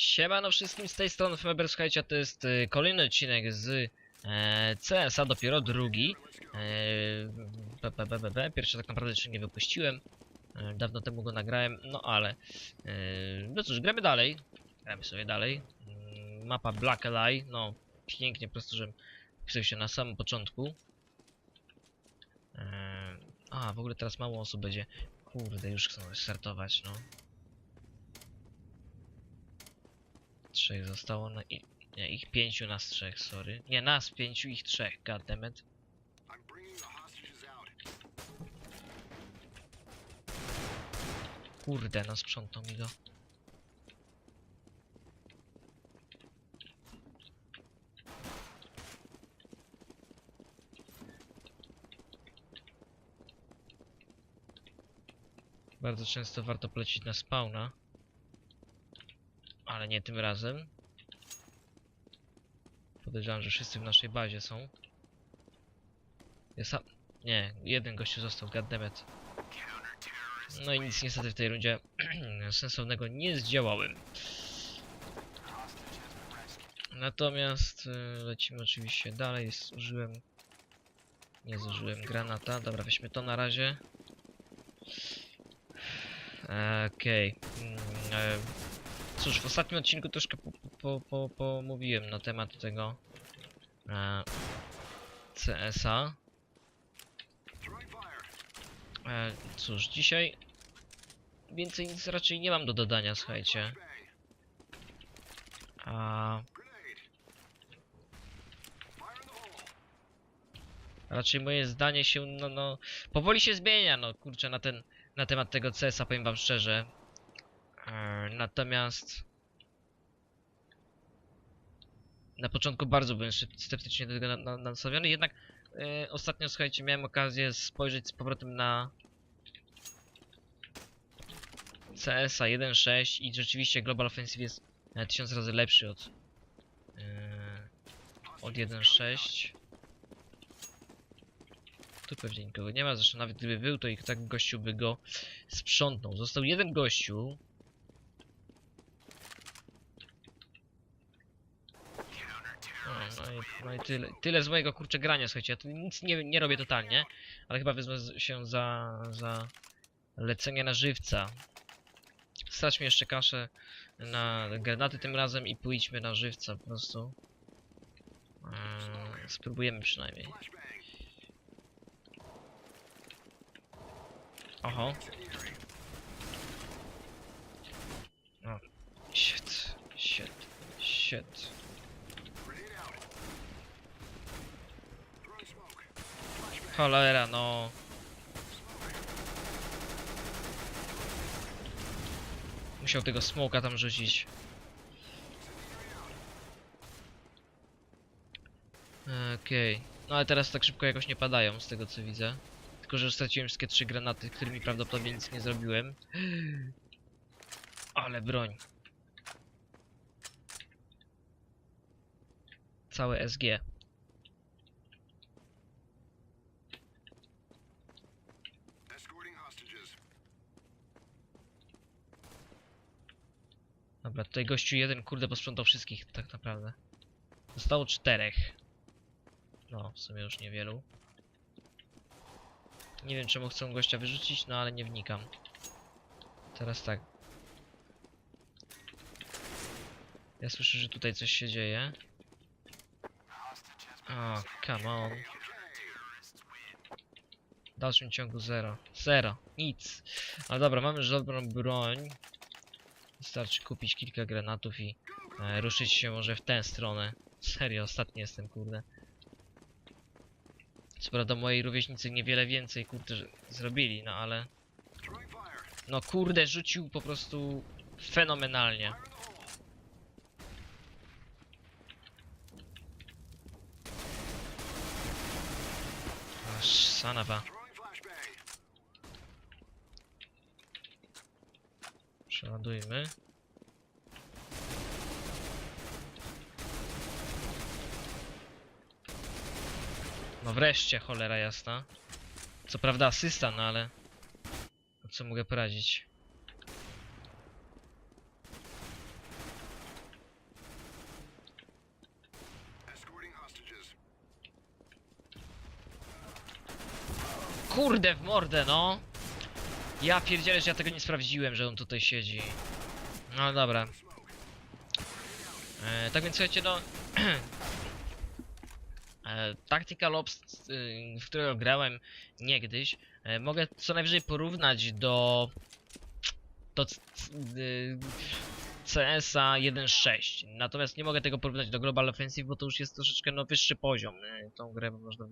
Siemano wszystkim z tej strony Feber, słuchajcie, to jest y, kolejny odcinek z e, CS-a, dopiero drugi. E. Pierwszy tak naprawdę jeszcze nie wypuściłem. E, dawno temu go nagrałem, no ale... E, no cóż, gramy dalej. Gramy sobie dalej. Mm, Mapa Black Ally, no pięknie, po prostu, że wpisał się na samym początku. E, a, w ogóle teraz mało osób będzie. Kurde, już chcą startować, no. Trzech zostało, no i... Nie, ich pięciu, nas trzech, sorry. Nie, nas pięciu, ich trzech, goddammit. Kurde, no sprzątał mi go. Bardzo często warto polecić na spawna. Ale nie tym razem. Podejrzewam, że wszyscy w naszej bazie są. Ja sam... Nie, jeden gościu został, goddammit. No i nic niestety w tej rundzie sensownego nie zdziałałem. Natomiast y, lecimy oczywiście dalej. Zużyłem... Nie zużyłem granata. Dobra, weźmy to na razie. Okej. Mm, e, Cóż, w ostatnim odcinku troszkę po, po, po, pomówiłem na temat tego e, CS-a. E, cóż, dzisiaj więcej nic raczej nie mam do dodania, słuchajcie. A raczej moje zdanie się, no, no, powoli się zmienia, no, kurczę, na ten, na temat tego CS-a, powiem wam szczerze. E, natomiast na początku bardzo byłem sceptycznie do tego na, na, nastawiony, jednak e, ostatnio, słuchajcie, miałem okazję spojrzeć z powrotem na CS-a 1.6 i rzeczywiście Global Offensive jest e, tysiąc razy lepszy od e, od 1.6 tu pewnie nikogo nie ma, zresztą nawet gdyby był, to i tak gościu by go sprzątnął. Został jeden gościu. No, i, tyle, tyle z mojego kurczę grania, słuchajcie, ja tu nic nie, nie robię totalnie, ale chyba wezmę się za, za lecenie na żywca. Stać mi jeszcze kaszę na granaty tym razem i pójdźmy na żywca po prostu. Eee, spróbujemy przynajmniej. Oho. O. Shit. Shit. Shit. Cholera, no. Musiał tego smoka tam rzucić. Okej. No ale teraz tak szybko jakoś nie padają, z tego co widzę. Tylko, że straciłem wszystkie trzy granaty, którymi prawdopodobnie nic nie zrobiłem. Ale broń. Całe SG. Dobra, tutaj gościu jeden, kurde, posprzątał wszystkich tak naprawdę. Zostało czterech. No, w sumie już niewielu. Nie wiem czemu chcą gościa wyrzucić, no ale nie wnikam. Teraz tak. Ja słyszę, że tutaj coś się dzieje. O, come on. W dalszym ciągu zero. Zero. Nic. Ale dobra, mamy już dobrą broń. Wystarczy kupić kilka granatów i e, ruszyć się może w tę stronę. Serio, ostatni jestem, kurde. Co prawda moi rówieśnicy niewiele więcej, kurde, zrobili, no ale... No kurde, rzucił po prostu fenomenalnie. Aż sanawa. Ładujmy. No wreszcie, cholera jasna. Co prawda asysta, no ale... Co mogę poradzić? Kurde w mordę, no! Ja pierdzielę, że ja tego nie sprawdziłem, że on tutaj siedzi. No dobra. E, tak więc słuchajcie, no... e, Tactical Ops, y, w którego grałem niegdyś, e, mogę co najwyżej porównać do... do c- c- y, CS-a 1.6. Natomiast nie mogę tego porównać do Global Offensive, bo to już jest troszeczkę no, wyższy poziom. E, Tą grę można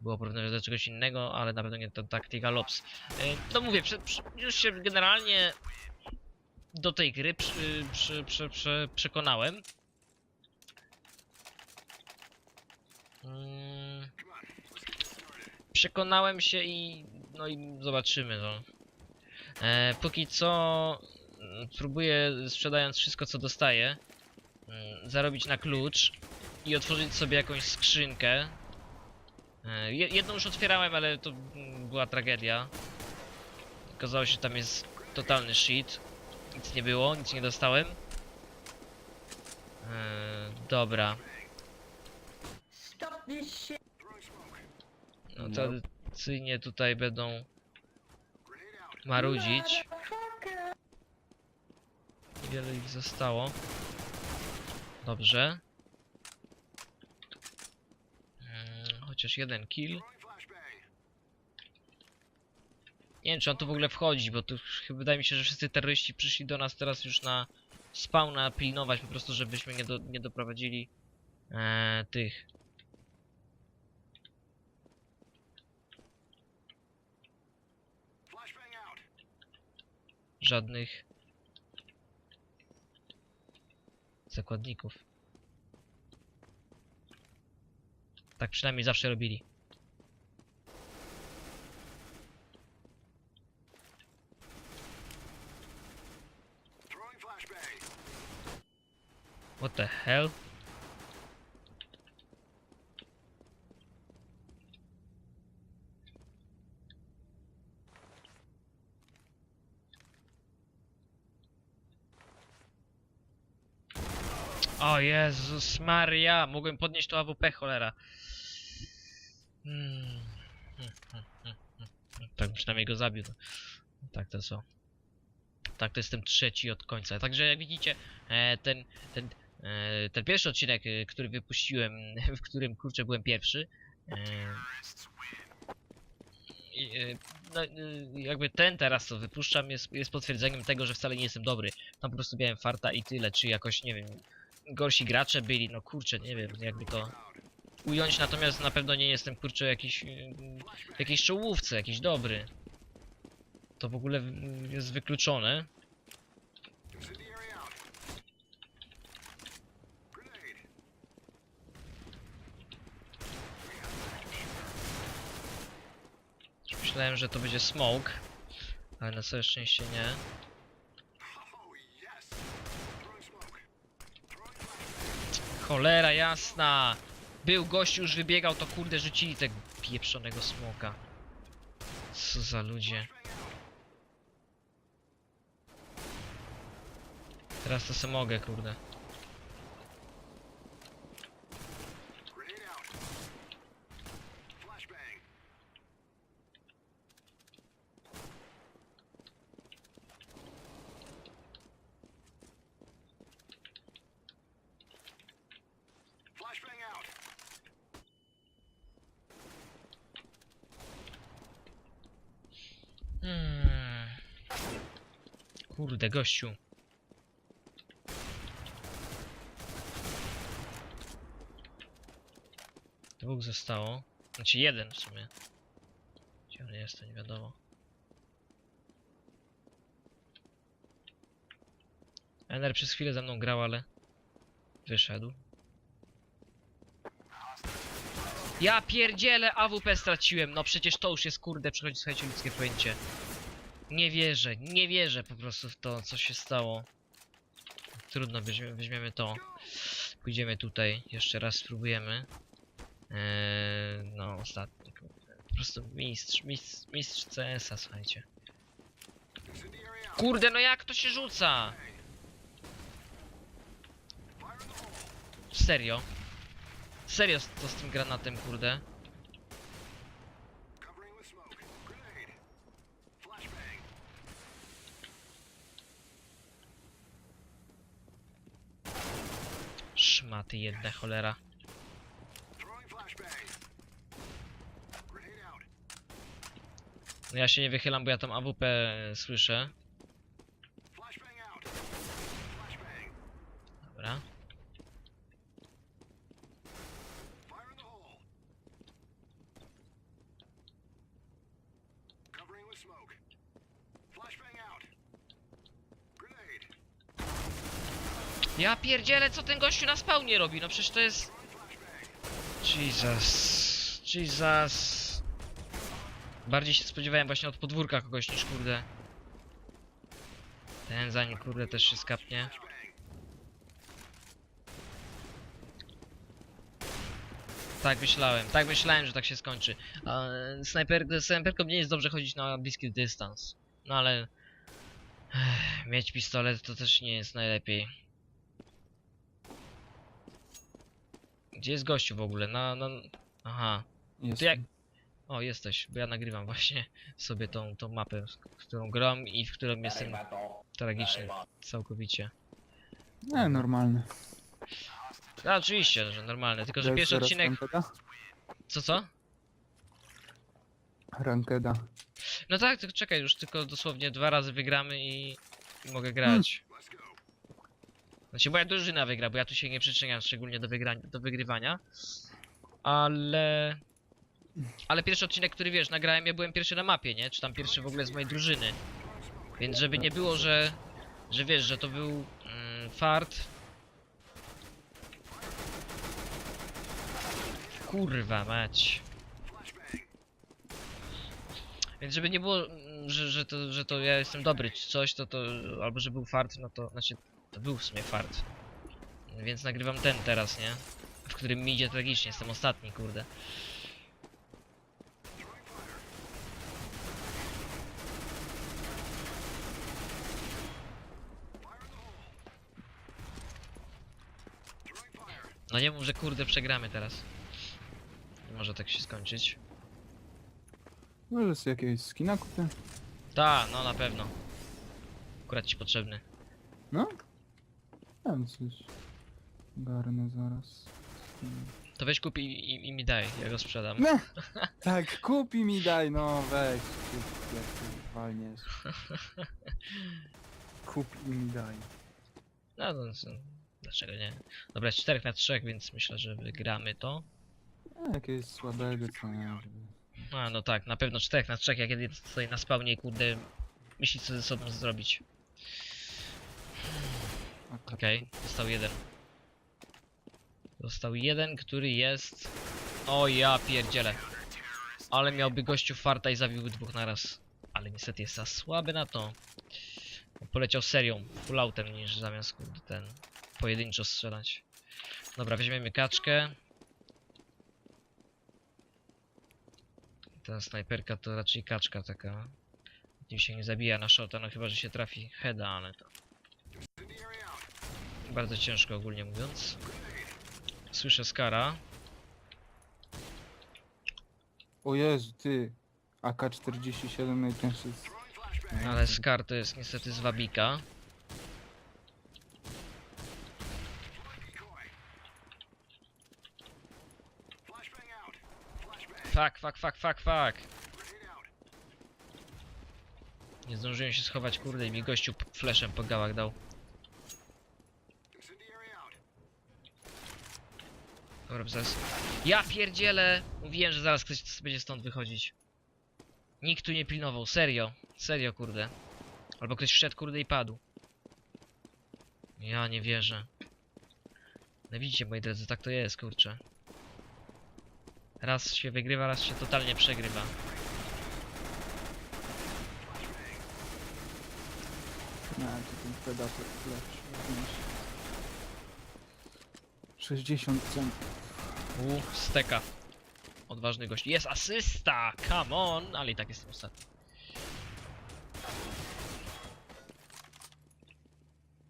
było porównywać do czegoś innego, ale na pewno nie do Tactical Ops. E, No mówię, prze, prze, już się generalnie do tej gry przy, przy, przy, przy, przekonałem. Mm, Przekonałem się i no i zobaczymy no. E, póki co mm, próbuję sprzedając wszystko co dostaję mm, zarobić na klucz i otworzyć sobie jakąś skrzynkę. E, je- jedną już otwierałem, ale to mm, była tragedia. Okazało się, że tam jest totalny shit. Nic nie było, nic nie dostałem. E, dobra. Stop this shit. No tradycyjnie tutaj będą marudzić. Niewiele ich zostało. Dobrze. Mm, Chociaż jeden kill. Nie wiem, czy on tu w ogóle wchodzi, bo tu wydaje mi się, że wszyscy terroryści przyszli do nas teraz już na spawna pilnować, po prostu, żebyśmy nie, do, nie doprowadzili e, tych. Żadnych zakładników. Tak przynajmniej zawsze robili. What the hell? O Jezus Maria, mogłem podnieść to AWP, cholera. Hmm. Tak przynajmniej go zabił. Tak to co. Tak to jestem trzeci od końca. Także jak widzicie, e, ten, ten, e, ten pierwszy odcinek, e, który wypuściłem, w którym kurczę byłem pierwszy. No, jakby ten teraz co wypuszczam jest, jest potwierdzeniem tego, że wcale nie jestem dobry. Tam po prostu miałem farta i tyle, czy jakoś nie wiem, gorsi gracze byli, no kurczę, nie wiem, jakby to ująć, natomiast na pewno nie jestem kurczę jakiś w jakiejś czołówce, jakiś dobry. To w ogóle jest wykluczone. Myślałem, że to będzie smoke, ale na całe szczęście nie. Cholera jasna! Był gość, już wybiegał, to kurde rzucili tego pieprzonego smoka. Co za ludzie. Teraz to se mogę, kurde. Hmm. Kurde, gościu. Dwóch zostało. Znaczy jeden w sumie. Gdzie on jest, to nie wiadomo. Ener przez chwilę ze mną grał, ale wyszedł. Ja pierdzielę, AWP straciłem. No przecież to już jest kurde, przychodzi słuchajcie ludzkie pojęcie. Nie wierzę, nie wierzę po prostu w to, co się stało. Trudno, weźmiemy, weźmiemy to. Pójdziemy tutaj, jeszcze raz spróbujemy. Eee, no, ostatni. Po prostu mistrz, mistrz, mistrz CS-a, słuchajcie. Kurde, no jak to się rzuca? Serio? Serio to z tym granatem, kurde. Szmaty jedna cholera. No ja się nie wychylam, bo ja tam AWP słyszę. Ja pierdzielę, co ten gościu na spawnie robi? No przecież to jest... Jesus... Jesus... Bardziej się spodziewałem właśnie od podwórka kogoś niż kurde... Ten zanim kurde też się skapnie. Tak myślałem, tak myślałem, że tak się skończy. A, snajper, snajperką nie jest dobrze chodzić na bliski dystans. No ale... Ech, mieć pistolet to też nie jest najlepiej. Gdzie jest gościu w ogóle? Na, na... Aha. Jest. To jak... O, jesteś, bo ja nagrywam właśnie sobie tą, tą mapę, z którą gram i w którą jestem tragiczny. Całkowicie. Nie, normalny. A, oczywiście, że normalne, tylko że pierwszy odcinek... Rankeda? Co, co? Rankeda. No tak, tylko czekaj, już tylko dosłownie dwa razy wygramy i, i mogę grać. Znaczy moja drużyna wygra, bo ja tu się nie przyczyniam szczególnie do, wygrania, do wygrywania. Ale... Ale pierwszy odcinek, który wiesz, nagrałem, ja byłem pierwszy na mapie, nie? Czy tam pierwszy w ogóle z mojej drużyny. Więc żeby nie było, że... Że wiesz, że to był mm, fart. Kurwa mać. Więc żeby nie było, mm, że, że, to, że to ja jestem dobry czy coś, to to, albo że był fart, no to, znaczy, to był w sumie fart. Więc nagrywam ten teraz, nie? W którym mi idzie tragicznie, jestem ostatni, kurde. No nie mów, że kurde przegramy teraz. Może tak się skończyć. Może sobie jakiegoś skina kupię? Ta, no na pewno. Akurat ci potrzebny. No? Wiem coś. Garnę zaraz. To weź kup i, i, i mi daj, ja go sprzedam. No! Tak, kupi mi daj, no weź. Ty, Jak ty walniesz. Kup i mi daj. No, no, no dlaczego nie? Dobra, jest 4 na 3, więc myślę, że wygramy to. A, jakiegoś słabego, co nie, żeby... A, no tak, na pewno 4 na 3, jak jeden stoi na spawnie i kurde myśli co ze sobą zrobić. A, Okej, został jeden. Został jeden, który jest... O ja pierdzielę. Ale miałby gościu farta i zabił dwóch naraz. Ale niestety jest za słaby na to. Poleciał serią, full autem niż zamiast kurde ten pojedynczo strzelać. Dobra, weźmiemy kaczkę. Ta snajperka to raczej kaczka taka. Tym się nie zabija na shota, no chyba, że się trafi heada, ale to... Bardzo ciężko ogólnie mówiąc. Słyszę Skara. O Jezu, ty. AK-47 najcięższy z... Ale Skar to jest niestety z Wabika. Fuck, fuck, fuck, fuck, fuck. Nie zdążyłem się schować, kurde, i mi gościu fleszem po gałach dał. Dobra, zaraz. Ja pierdzielę! Mówiłem, że zaraz ktoś będzie stąd wychodzić. Nikt tu nie pilnował, serio. Serio, kurde. Albo ktoś wszedł, kurde, i padł. Ja nie wierzę. No widzicie, moi drodzy, tak to jest, kurczę. Raz się wygrywa, raz się totalnie przegrywa. Nie, to ten predator lepszy. niż 60 centów. U, steka. Odważny gość. Jest asysta! Come on! Ale i tak jestem ostatni.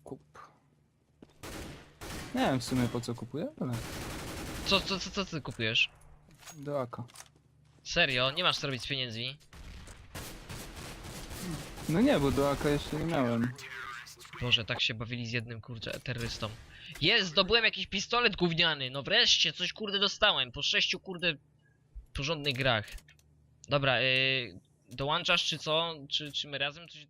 Kup. Nie wiem w sumie po co kupuję, ale Co, co, co, co ty kupujesz? Do AK. Serio? Nie masz co robić z pieniędzmi? No nie, bo do AK jeszcze nie miałem. Boże, tak się bawili z jednym, kurczę, terrorystą. Jest, zdobyłem jakiś pistolet gówniany. No wreszcie, coś kurde dostałem. Po sześciu kurde porządnych grach. Dobra, yy, dołączasz czy co? Czy, czy my razem coś